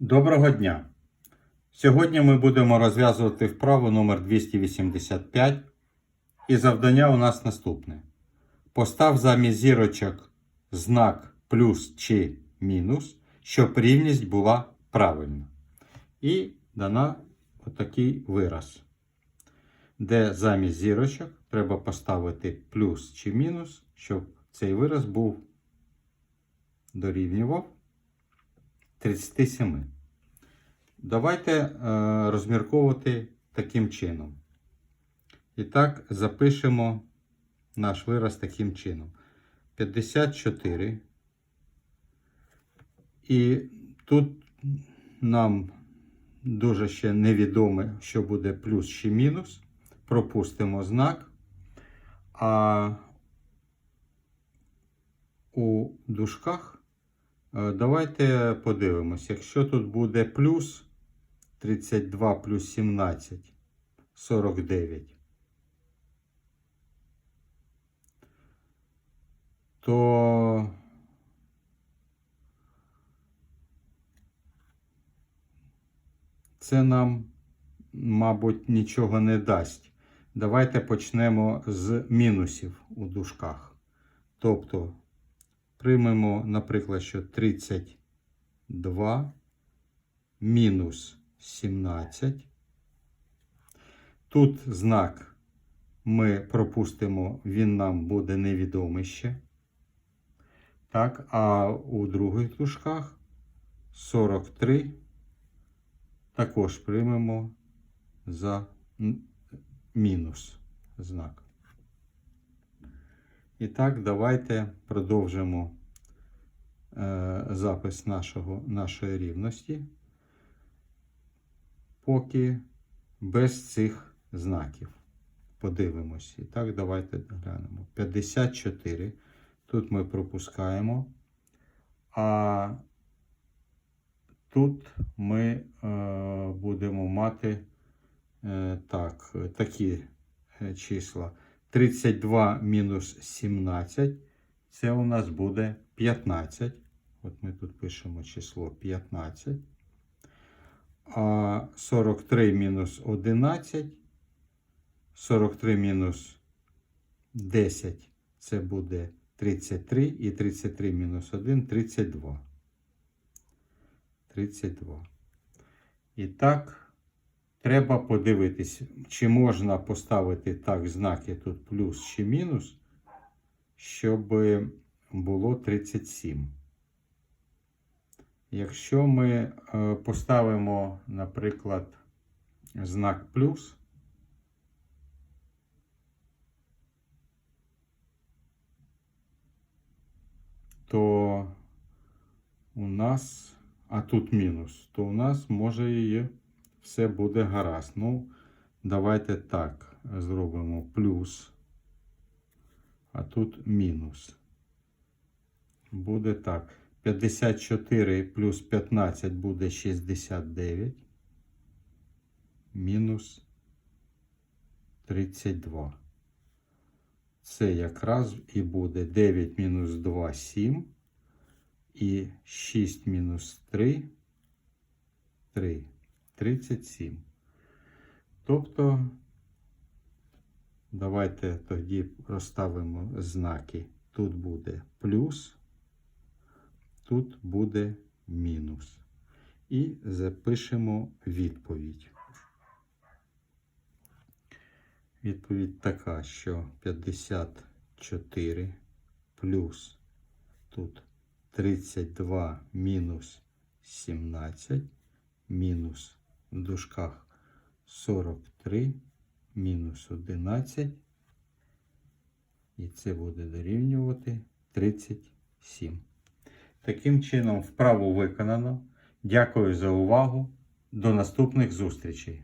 Доброго дня! Сьогодні ми будемо розв'язувати вправу номер 285 і завдання у нас наступне. Постав замість зірочок знак плюс чи мінус, щоб рівність була правильна. І дана отакий вираз, де замість зірочок треба поставити плюс чи мінус, щоб цей вираз був дорівнював 37. Давайте е, розмірковувати таким чином. І так, запишемо наш вираз таким чином. 54. І тут нам дуже ще невідоме, що буде плюс чи мінус. Пропустимо знак. А у дужках Давайте подивимось. Якщо тут буде плюс 32 плюс 17 49, то це нам, мабуть, нічого не дасть. Давайте почнемо з мінусів у дужках. Тобто Приймемо, наприклад, що 32 мінус 17. Тут знак ми пропустимо, він нам буде невідомий ще. Так, а у других дужках 43 також приймемо за мінус знак. І так, давайте продовжимо е, запис нашого, нашої рівності, поки без цих знаків. Подивимось. І так, давайте глянемо. 54. Тут ми пропускаємо. А тут ми е, будемо мати е, так, такі е, числа. 32 мінус 17, це у нас буде 15. От ми тут пишемо число 15. А 43 мінус 11, 43 мінус 10, це буде 33. І 33 мінус 1 32. 32. І так. Треба подивитись, чи можна поставити так знаки тут плюс чи мінус, щоб було 37. Якщо ми е, поставимо, наприклад, знак плюс, то у нас, а тут мінус, то у нас може і все буде гаразд. Ну, давайте так зробимо плюс, а тут мінус. Буде так. 54 плюс 15 буде 69. Мінус 32. Це якраз і буде 9 мінус 2 7. І 6 мінус 3 3. 37. Тобто, давайте тоді розставимо знаки. Тут буде плюс, тут буде мінус. І запишемо відповідь. Відповідь така, що 54 плюс тут 32 мінус 17 мінус в дужках 43 мінус 11. І це буде дорівнювати 37. Таким чином, вправу виконано. Дякую за увагу. До наступних зустрічей!